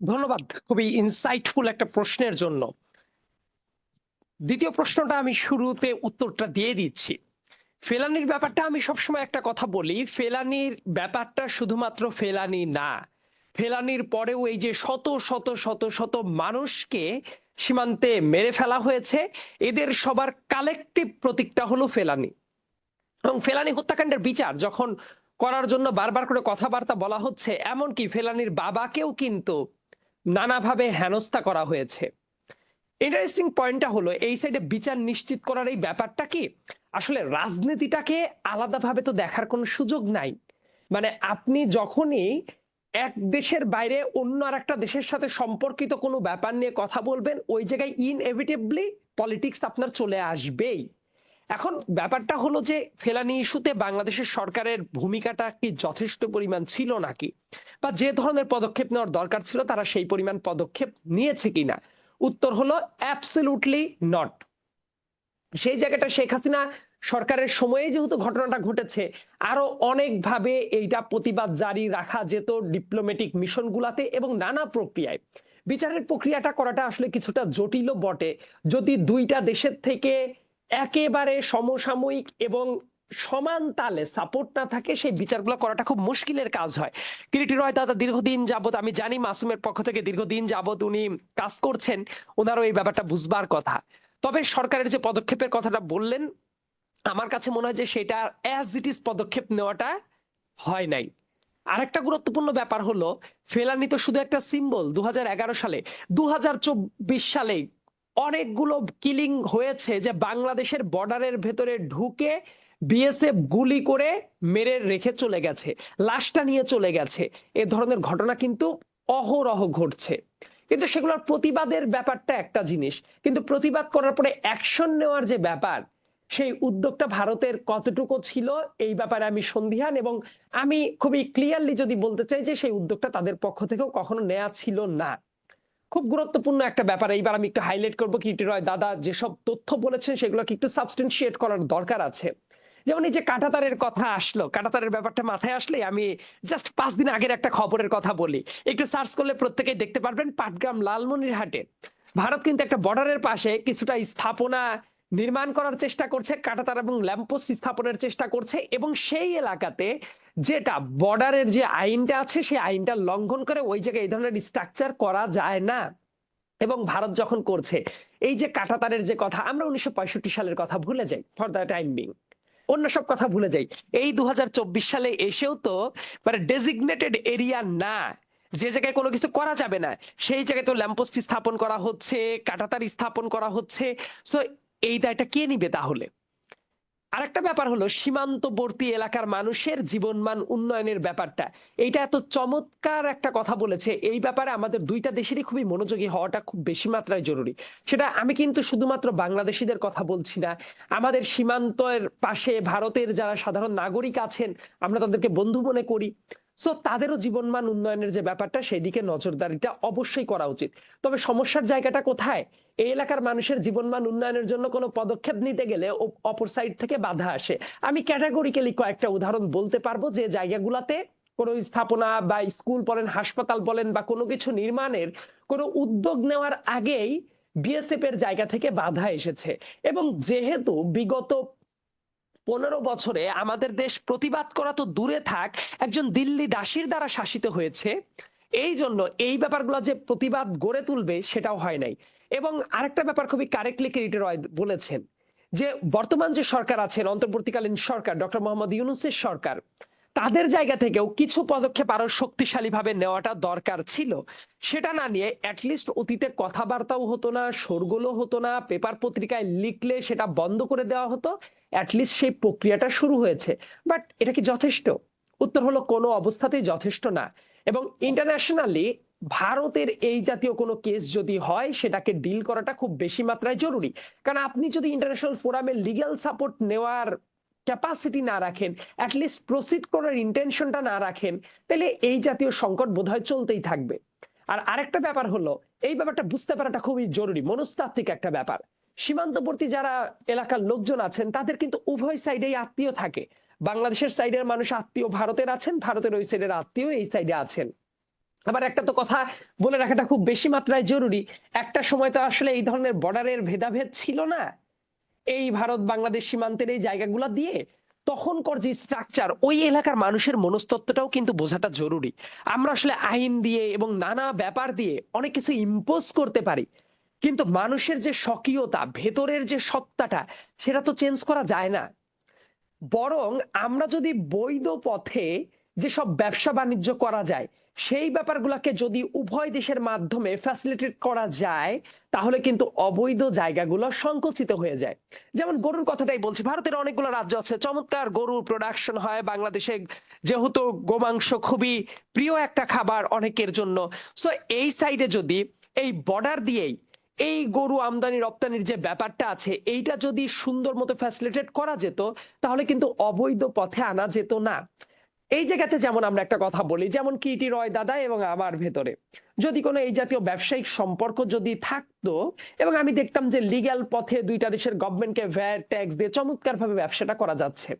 ধন্যবাদ, খুবই ইনসাইটফুল একটা প্রশ্নের জন্য। দ্বিতীয় প্রশ্নটা আমি শুরুতে উত্তরটা দিয়ে দিচ্ছি। ফেলানির ব্যাপারটা আমি সবসময় একটা কথা বলি, ফেলানির ব্যাপারটা শুধুমাত্র ফেলানি না, ফেলানির পরেও এই যে শত শত শত শত মানুষকে সীমান্তে মেরে ফেলা হয়েছে, এদের সবার কালেকটিভ প্রতীকটা হলো ফেলানি। এবং ফেলানি হত্যাকাণ্ডের বিচার যখন করার জন্য বারবার করে কথাবার্তা বলা হচ্ছে, এমনকি ফেলানির বাবাকেও কিন্তু নানাভাবে হেনস্থা করা হয়েছে। ইন্টারেস্টিং পয়েন্টটা হলো, এই সাইডে বিচার নিশ্চিত করার এই ব্যাপারটা কি? আসলে রাজনীতিটাকে আলাদাভাবে তো দেখার কোনো সুযোগ নাই। মানে আপনি যখনই এক দেশের বাইরে অন্য আর একটা দেশের সাথে সম্পর্কিত কোনো ব্যাপার নিয়ে কথা বলবেন, ওই জায়গায় ইনএভিটেবলি পলিটিক্স আপনার চলে আসবেই। এখন ব্যাপারটা হলো যে ফেলানি ইস্যুতে বাংলাদেশের সরকারের ভূমিকাটা কি যথেষ্ট পরিমাণ ছিল নাকি? বা যে ধরনের পদক্ষেপ নেওয়ার দরকার ছিল তারা সেই পরিমাণ পদক্ষেপ নিয়েছে কিনা? উত্তর হলো অ্যাবসলিউটলি নট সেই জায়গাটা শেখ হাসিনা সরকারের সময়ে যেহেতু ঘটনাটা ঘটেছে, আরও অনেকভাবে এইটা প্রতিবাদ জারি রাখা যেত ডিপ্লোম্যাটিক মিশন গুলাতে এবং নানা প্রক্রিয়ায়। বিচারের প্রক্রিয়াটা করাটা আসলে কিছুটা জটিল বটে। যদি দুইটা দেশের থেকে একেবারে সমসাময়িক এবং সমান তালে সাপোর্ট না থাকে, সেই বিচারগুলো করাটা খুব মুশকিলের কাজ হয়। কিরিটি রয় দাদা, দীর্ঘদিন যাবত আমি জানি মাসুমের পক্ষ থেকে দীর্ঘদিন যাবত উনি কাজ করছেন, ওনারও এই ব্যাপারটা বুঝবার কথা। তবে সরকারের যে পদক্ষেপের কথাটা বললেন, আমার কাছে মনে হয় যে সেটা অ্যাজ ইট ইজ পদক্ষেপ নেওয়াটা হয় নাই। আরেকটা গুরুত্বপূর্ণ ব্যাপার হলো ফেলানি তো শুধু একটা সিম্বল দু হাজার এগারো সালে দু হাজার চব্বিশ সালে অনেকগুলো কিলিং হয়েছে যে বাংলাদেশের বর্ডারের ভেতরে ঢুকে বিএসএফ গুলি করে মেরে রেখে চলে গেছে, লাশটা নিয়ে চলে গেছে। এ ধরনের ঘটনা কিন্তু অহরহ ঘটছে। কিন্তু সেগুলোর প্রতিবাদের ব্যাপারটা একটা জিনিস। কিন্তু প্রতিবাদ করার পরে অ্যাকশন নেওয়ার যে ব্যাপার, সেই উদ্যোগটা ভারতের কতটুকু ছিল, এই ব্যাপারে আমি সন্দিহান এবং আমি খুবই ক্লিয়ারলি যদি বলতে চাই যে সেই উদ্যোগটা তাদের পক্ষ থেকেও কখনো নেওয়া ছিল না। খুব গুরুত্বপূর্ণ একটা ব্যাপার। এইবার আমি একটু হাইলাইট করব কিটি রয় দাদা যেসব তথ্য বলেছেন সেগুলোকে একটু সাবস্টেন্সিয়েট করার দরকার আছে। যেমন এই যে কাটাতারের কথা আসলো, কাটাতারের ব্যাপারটা মাথায় আসলে আমি জাস্ট পাঁচ দিন আগের একটা খবরের কথা বলি। একটু সার্চ করলে প্রত্যেকেই দেখতে পারবেন পাটগ্রাম লালমনিরহাটে। ভারত কিন্তু একটা বর্ডারের পাশে কিছুটা স্থাপনা নির্মাণ করার চেষ্টা করছে কাটাতার এবং ল্যাম্পোস্ট স্থাপনের চেষ্টা করছে এবং সেই এলাকাতে যেটা বর্ডারের যে আইনটা আছে, সেই আইনটা লঙ্ঘন করে ওই জায়গায় এই ধরনের স্ট্রাকচার করা যায় না। এবং ভারত যখন করছে, এই যে কাটাতারের যে কথা, আমরা উনিশশো সালের কথা ভুলে যাই ফর দ্য টাইম বিং অন্য সব কথা ভুলে যাই। এই দু হাজার চব্বিশ সালে এসেও তো মানে ডেজিগনেটেড এরিয়া না। যে জায়গায় কোনো কিছু করা যাবে না, সেই জায়গায় তো ল্যাম্পোস্ট স্থাপন করা হচ্ছে, কাটাতার স্থাপন করা হচ্ছে। সো এই দায়টা কে নিবে তাহলে? আরেকটা ব্যাপার হলো, সীমান্তবর্তী এলাকার মানুষের জীবনমান উন্নয়নের ব্যাপারটা। এইটা এত চমৎকার একটা কথা বলেছে। এই ব্যাপারে আমাদের দুইটা দেশেরই খুবই মনোযোগী হওয়াটা খুব বেশি মাত্রায় জরুরি। সেটা আমি কিন্তু শুধুমাত্র বাংলাদেশিদের কথা বলছি না। আমাদের সীমান্তের পাশে ভারতের যারা সাধারণ নাগরিক আছেন, আমরা তাদেরকে বন্ধু মনে করি। সো তাদেরও জীবনমান উন্নয়নের যে ব্যাপারটা সেদিকে নজরদারিটা অবশ্যই করা উচিত। তবে সমস্যার জায়গাটা কোথায়? এই এলাকার মানুষের জীবনমান উন্নয়নের জন্য কোনো পদক্ষেপ নিতে গেলে অপর সাইড থেকে বাধা আসে। আমি ক্যাটাগরিক্যালি কয়েকটা উদাহরণ বলতে পারব যে জায়গাগুলাতে কোনো স্থাপনা বা স্কুল বলেন, হাসপাতাল বলেন বা কোনো কিছু নির্মাণের কোনো উদ্যোগ নেওয়ার আগেই বিএসএফ এর জায়গা থেকে বাধা এসেছে। এবং যেহেতু বিগত পনেরো বছরে আমাদের দেশ প্রতিবাদ করা তো দূরে থাক, একজন দিল্লি দাসীর দ্বারা শাসিত হয়েছে, এই জন্য এই ব্যাপারগুলো যে প্রতিবাদ গড়ে তুলবে সেটাও হয় নাই। এবং আরেকটা ব্যাপার খুবই কারেক্টলি ক্রিয়েট বলেছেন যে বর্তমান যে সরকার আছেন, অন্তর্বর্তীকালীন সরকার, ডক্টর মোহাম্মদ ইউনুসের সরকার, তাদের জায়গা থেকেও কিছু পদক্ষেপ আরও শক্তিশালী ভাবে নেওয়াটা দরকার ছিল। সেটা না নিয়ে অ্যাটলিস্ট অতীতে কথাবার্তাও হতো না, শোরগোলও হতো না পেপার পত্রিকায় লিখলে সেটা বন্ধ করে দেওয়া হতো। অ্যাটলিস্ট সেই প্রক্রিয়াটা শুরু হয়েছে। বাট এটা কি যথেষ্ট? উত্তর হলো কোনো অবস্থাতেই যথেষ্ট না। এবং ইন্টারন্যাশনালি ভারতের এই জাতীয় কোনো কেস যদি হয়, সেটাকে ডিল করাটা খুব বেশি মাত্রায় জরুরি। কারণ আপনি যদি ইন্টারন্যাশনাল ফোরামে লিগ্যাল সাপোর্ট নেওয়ার ক্যাপাসিটি না রাখেন অ্যাটলিস্ট প্রসিড করার ইন্টেনশনটা না রাখেন, তাহলে এই জাতীয় সংকট বোধহয় চলতেই থাকবে। আর আরেকটা ব্যাপার হলো, এই ব্যাপারটা বুঝতে পারাটা খুবই জরুরি, মনস্তাত্ত্বিক একটা ব্যাপার। সীমান্তবর্তী যারা এলাকার লোকজন আছেন, তাদের কিন্তু উভয় সাইডেই আত্মীয় থাকে। বাংলাদেশের সাইডের মানুষ আত্মীয়, ভারতের আছেন, ভারতের ওই সাইডের আত্মীয় এই সাইডে আছেন। আবার একটা তো কথা বলে রাখাটা খুব বেশি মাত্রায় জরুরি, একটা সময় তো আসলে এই ধরনের বর্ডারের ভেদাভেদ ছিল না। এই ভারত বাংলাদেশ সীমান্তের এই জায়গাগুলো দিয়ে তখনকার যে স্ট্রাকচার ওই এলাকার মানুষের মনস্তত্ত্বটাও কিন্তু বোঝাটা জরুরি। আমরা আসলে আইন দিয়ে এবং নানা ব্যাপার দিয়ে অনেক কিছু ইম্পোজ করতে পারি। কিন্তু মানুষের যে স্বকীয়তা, ভেতরের যে সত্তাটা, সেটা তো চেঞ্জ করা যায় না। বরং আমরা যদি বৈধ পথে যেসব ব্যবসা বাণিজ্য করা যায়, সেই ব্যাপারগুলোকে যদি উভয় দেশের মাধ্যমে ফ্যাসিলিটেট করা যায়, তাহলে কিন্তু অবৈধ জায়গাগুলো সংকুচিত হয়ে যায়। যেমন গরুর কথাটাই বলছি, ভারতের অনেকগুলো রাজ্য আছে, চমৎকার গরুর প্রোডাকশন হয় বাংলাদেশে, যেহেতু গোমাংস খুবই প্রিয় একটা খাবার অনেকের জন্য। সো এই সাইডে যদি, এই বর্ডার দিয়েই এই গরু আমদানি রপ্তানির যে ব্যাপারটা আছে, এইটা যদি সুন্দর মতো ফ্যাসিলিটেট করা যেত, তাহলে কিন্তু অবৈধ পথে আনা যেত না। এই জায়গাতে যেমন আমরা একটা কথা বলি, যেমন কিটি রয় দাদা এবং আমার ভেতরে। যদি কোনো এই জাতীয় ব্যবসায়িক সম্পর্ক যদি থাকতো, এবং আমি দেখতাম যে লিগ্যাল পথে দুইটা দেশের গভর্নমেন্টকে ভ্যাট ট্যাক্স দিয়ে চমৎকার ভাবে ব্যবসাটা করা যাচ্ছে,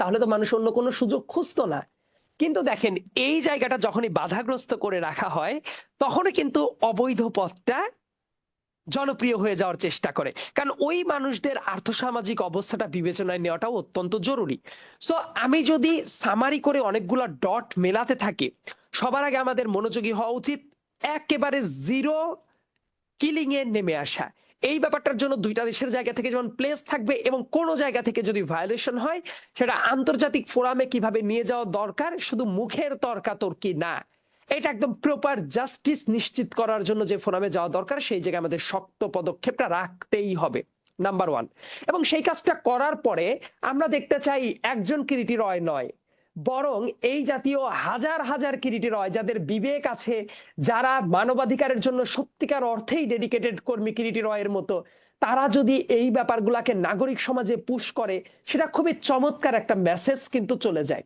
তাহলে তো মানুষ অন্য কোনো সুযোগ খুঁজতো না। কিন্তু দেখেন, এই জায়গাটা যখনই বাধাগ্রস্ত করে রাখা হয়, তখনই কিন্তু অবৈধ পথটা জনপ্রিয় হয়ে যাওয়ার চেষ্টা করে। কারণ ওই মানুষদের আর্থসামাজিক অবস্থাটা বিবেচনায় নেওয়াটাও অত্যন্ত জরুরি। সো আমি যদি সামারি করে অনেকগুলো ডট মেলাতে থাকি, সবার আগে আমাদের মনোযোগী হওয়া উচিত একেবারে জিরো কিলিং এ নেমে আসা। এই ব্যাপারটার জন্য দুইটা দেশের জায়গা থেকে যেমন প্লেস থাকবে এবং কোন জায়গা থেকে যদি ভায়োলেশন হয়, সেটা আন্তর্জাতিক ফোরামে কীভাবে নিয়ে যাওয়া দরকার, শুধু মুখের তর্কাতর্কি না। এটা একদম প্রপার জাস্টিস নিশ্চিত করার জন্য যে ফোরামে যাওয়া দরকার, সেই জায়গায় আমাদের শক্ত পদক্ষেপটা রাখতেই হবে নাম্বার ওয়ান এবং সেই কাজটা করার পরে আমরা দেখতে চাই একজন কিরিটি রয় নয়, বরং এই জাতীয় হাজার হাজার কিরিটি রয় যাদের বিবেক আছে, যারা মানবাধিকারের জন্য সত্যিকার অর্থেই ডেডিকেটেড কর্মী কিরিটি রয়ের মতো, তারা যদি এই ব্যাপারগুলাকে নাগরিক সমাজে পুশ করে, সেটা খুবই চমৎকার একটা মেসেজ কিন্তু চলে যায়।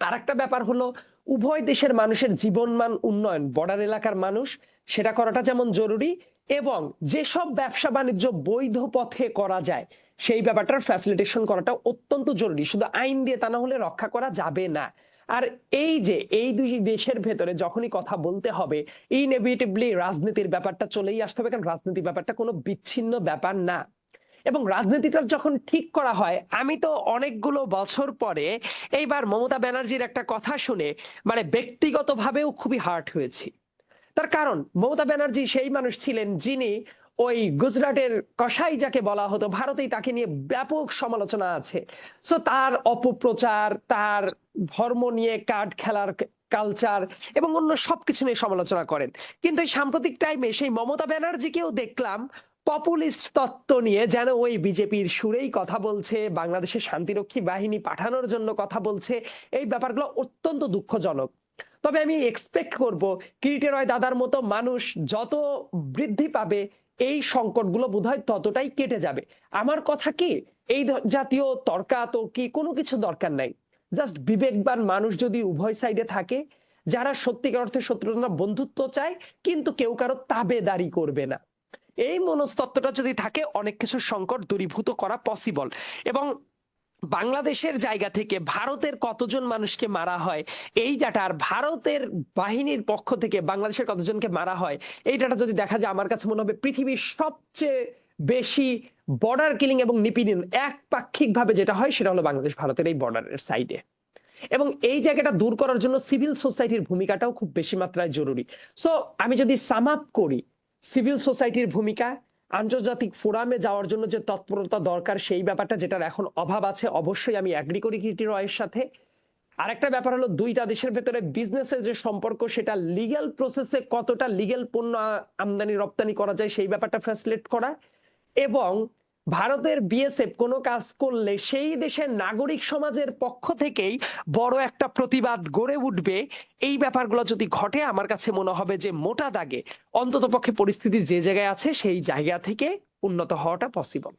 আর একটা ব্যাপার হলো উভয় দেশের মানুষের জীবনমান উন্নয়ন বর্ডার এলাকার মানুষ, সেটা করাটা যেমন জরুরি এবং যেসব ব্যবসা বাণিজ্য বৈধ পথে করা যায়, সেই ব্যাপারটার ফ্যাসিলিটেশন করাটা অত্যন্ত জরুরি। শুধু আইন দিয়ে তা না হলে রক্ষা করা যাবে না। আর এই যে, এই দুই দেশের ভেতরে যখনই কথা বলতে হবে ইনএভিটেবলি রাজনীতির ব্যাপারটা চলেই আসতে হবে, কারণ রাজনীতির ব্যাপারটা কোনো বিচ্ছিন্ন ব্যাপার না। এবং রাজনীতিটা যখন ঠিক করা হয়, আমি তো অনেকগুলো বছর পরে এইবার মমতা ব্যানার্জির একটা কথা শুনে মানে ব্যক্তিগতভাবেও খুবই হার্ট হয়েছি। তার কারণ, মমতা ব্যানার্জি সেই মানুষ ছিলেন যিনি ওই গুজরাটের কসাই যাকে বলা হতো, ভারতেই তাকে নিয়ে ব্যাপক সমালোচনা আছে। সো তার অপপ্রচার, তার ধর্ম নিয়ে কার্ড খেলার কালচার এবং অন্য সবকিছু নিয়ে সমালোচনা করেন। কিন্তু এই সাম্প্রতিক টাইমে সেই মমতা ব্যানার্জিকেও দেখলাম পপুলিস্ট তত্ত্ব নিয়ে যেন ওই বিজেপির সুরেই কথা বলছে, বাংলাদেশের শান্তিরক্ষী বাহিনী পাঠানোর জন্য কথা বলছে, এই ব্যাপারগুলো অত্যন্ত দুঃখজনক। তবে আমি এক্সপেক্ট করব, কিরিটে রয় দাদার মতো মানুষ যত বৃদ্ধি পাবে, এই সংকটগুলো বোধহয় ততটাই কেটে যাবে। আমার কথা কি? এই জাতীয় তর্কাতর্কি কোনো কিছু দরকার নাই। জাস্ট বিবেকবান মানুষ যদি উভয় সাইডে থাকে, যারা সত্যিকার অর্থে শত্রুতা বন্ধুত্ব চায়, কিন্তু কেউ কারও তাবে তাবেদারি করবে না। এই মনস্তত্ত্বটা যদি থাকে, অনেক কিছু সংকট দূরীভূত করা পসিবল এবং বাংলাদেশের জায়গা থেকে ভারতের কতজন মানুষকে মারা হয়, এই ডাটা আর ভারতের বাহিনীর পক্ষ থেকে বাংলাদেশের কতজনকে মারা হয়, এই ডাটা যদি দেখা যায়, আমার কাছে মনে হবে পৃথিবীর সবচেয়ে বেশি বর্ডার কিলিং এবং নিপীড়ন একপাক্ষিক ভাবে যেটা হয়, সেটা হলো বাংলাদেশ ভারতের এই বর্ডারের সাইডে এবং এই জায়গাটা দূর করার জন্য সিভিল সোসাইটির ভূমিকাটাও খুব বেশি মাত্রায় জরুরি। সো আমি যদি সাম আপ করি সিভিল সোসাইটির ভূমিকা, আন্তর্জাতিক ফোরামে যাওয়ার জন্য যে তৎপরতা দরকার, সেই ব্যাপারটা যেটার এখন অভাব আছে, অবশ্যই আমি অ্যাগ্রি করি কিটি রয়ের সাথে। আরেকটা ব্যাপার হলো দুইটা দেশের ভেতরে বিজনেসের যে সম্পর্ক, সেটা লিগ্যাল প্রসেসে কতটা লিগ্যাল পণ্য আমদানি রপ্তানি করা যায়, সেই ব্যাপারটা ফ্যাসিলেট করা। এবং ভারতের বিএসএফ কোনো কাজ করলে সেই দেশের নাগরিক সমাজের পক্ষ থেকেই বড় একটা প্রতিবাদ গড়ে উঠবে। এই ব্যাপারগুলো যদি ঘটে, আমার কাছে মনে হবে যে মোটা দাগে। অন্তত পক্ষে পরিস্থিতি যে জায়গায় আছে, সেই জায়গা থেকে উন্নত হওয়াটা পসিবল